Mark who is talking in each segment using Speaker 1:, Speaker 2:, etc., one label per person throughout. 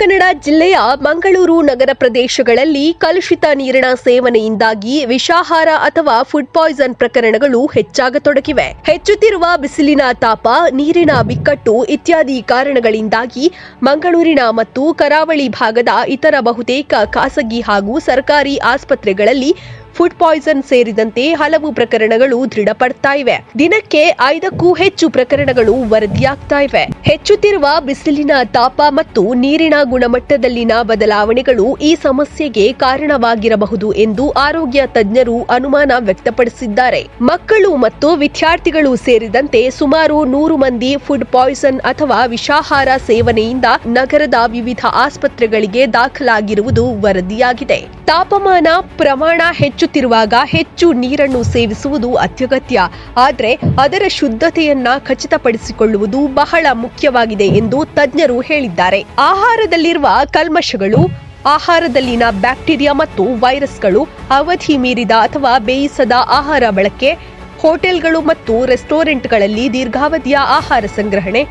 Speaker 1: ಕನ್ನಡ ಜಿಲ್ಲೆಯ ಮಂಗಳೂರು ನಗರ ಪ್ರದೇಶಗಳಲ್ಲಿ ಕಲುಷಿತ ನೀರಿನ ಸೇವನೆಯಿಂದಾಗಿ ವಿಷಾಹಾರ ಅಥವಾ ಫುಡ್ ಪಾಯ್ಸನ್ ಪ್ರಕರಣಗಳು ಹೆಚ್ಚಾಗತೊಡಗಿವೆ. ಹೆಚ್ಚುತ್ತಿರುವ ಬಿಸಿಲಿನ ತಾಪ, ನೀರಿನ ಬಿಕ್ಕಟ್ಟು ಇತ್ಯಾದಿ ಕಾರಣಗಳಿಂದಾಗಿ ಮಂಗಳೂರಿನ ಮತ್ತು ಕರಾವಳಿ ಭಾಗದ ಇತರ ಬಹುತೇಕ ಖಾಸಗಿ ಹಾಗೂ ಸರ್ಕಾರಿ ಆಸ್ಪತ್ರೆಗಳಲ್ಲಿ ಫುಡ್ ಪಾಯ್ಸನ್ ಸೇರಿದಂತೆ ಹಲವು ಪ್ರಕರಣಗಳು ದೃಢಪಡ್ತಾ ಇವೆ. ದಿನಕ್ಕೆ ಐದಕ್ಕೂ ಹೆಚ್ಚು ಪ್ರಕರಣಗಳು ವರದಿಯಾಗ್ತಾ ಇವೆ. ಹೆಚ್ಚುತ್ತಿರುವ ಬಿಸಿಲಿನ ತಾಪ ಮತ್ತು ನೀರಿನ ಗುಣಮಟ್ಟದಲ್ಲಿನ ಬದಲಾವಣೆಗಳು ಈ ಸಮಸ್ಯೆಗೆ ಕಾರಣವಾಗಿರಬಹುದು ಎಂದು ಆರೋಗ್ಯ ತಜ್ಞರು ಅನುಮಾನ ವ್ಯಕ್ತಪಡಿಸಿದ್ದಾರೆ. ಮಕ್ಕಳು ಮತ್ತು ವಿದ್ಯಾರ್ಥಿಗಳು ಸೇರಿದಂತೆ ಸುಮಾರು ನೂರು ಮಂದಿ ಫುಡ್ ಪಾಯ್ಸನ್ ಅಥವಾ ವಿಷಾಹಾರ ಸೇವನೆಯಿಂದ ನಗರದ ವಿವಿಧ ಆಸ್ಪತ್ರೆಗಳಿಗೆ ದಾಖಲಾಗಿರುವುದು ವರದಿಯಾಗಿದೆ. ತಾಪಮಾನ ಪ್ರಮಾಣ ಹೆಚ್ಚುತ್ತಿರುವಾಗ ಹೆಚ್ಚು ನೀರನ್ನು ಸೇವಿಸುವುದು ಅತ್ಯಗತ್ಯ. ಆದರೆ ಅದರ ಶುದ್ಧತೆಯನ್ನ ಖಚಿತಪಡಿಸಿಕೊಳ್ಳುವುದು ಬಹಳ ಮುಖ್ಯವಾಗಿದೆ ಎಂದು ತಜ್ಞರು ಹೇಳಿದ್ದಾರೆ. ಆಹಾರದಲ್ಲಿರುವ ಕಲ್ಮಶಗಳು, ಆಹಾರದಲ್ಲಿನ ಬ್ಯಾಕ್ಟೀರಿಯಾ ಮತ್ತು ವೈರಸ್ಗಳು, ಅವಧಿ ಮೀರಿದ ಅಥವಾ ಬೇಯಿಸದ ಆಹಾರ ಬಳಕೆ, ಹೋಟೆಲ್ಗಳು ಮತ್ತು ರೆಸ್ಟೋರೆಂಟ್ಗಳಲ್ಲಿ ದೀರ್ಘಾವಧಿಯ ಆಹಾರ ಸಂಗ್ರಹಣೆ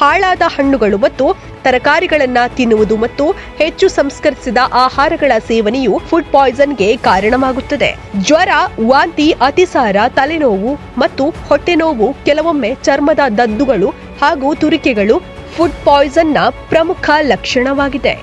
Speaker 1: ಹಾಳಾದ ಹಣ್ಣುಗಳು ಮತ್ತು ತರಕಾರಿಗಳನ್ನು ತಿನ್ನುವುದು ಮತ್ತು ಹೆಚ್ಚು ಸಂಸ್ಕರಿಸಿದ ಆಹಾರಗಳ ಸೇವನೆಯು ಫುಡ್ ಪಾಯ್ಸನ್ಗೆ ಕಾರಣವಾಗುತ್ತದೆ. ಜ್ವರ, ವಾಂತಿ, ಅತಿಸಾರ, ತಲೆನೋವು ಮತ್ತು ಹೊಟ್ಟೆನೋವು ಕೆಲವೊಮ್ಮೆ ಚರ್ಮದ ದದ್ದುಗಳು ಹಾಗೂ ತುರಿಕೆಗಳು ಫುಡ್ ಪಾಯ್ಸನ್ನ ಪ್ರಮುಖ ಲಕ್ಷಣವಾಗಿದೆ.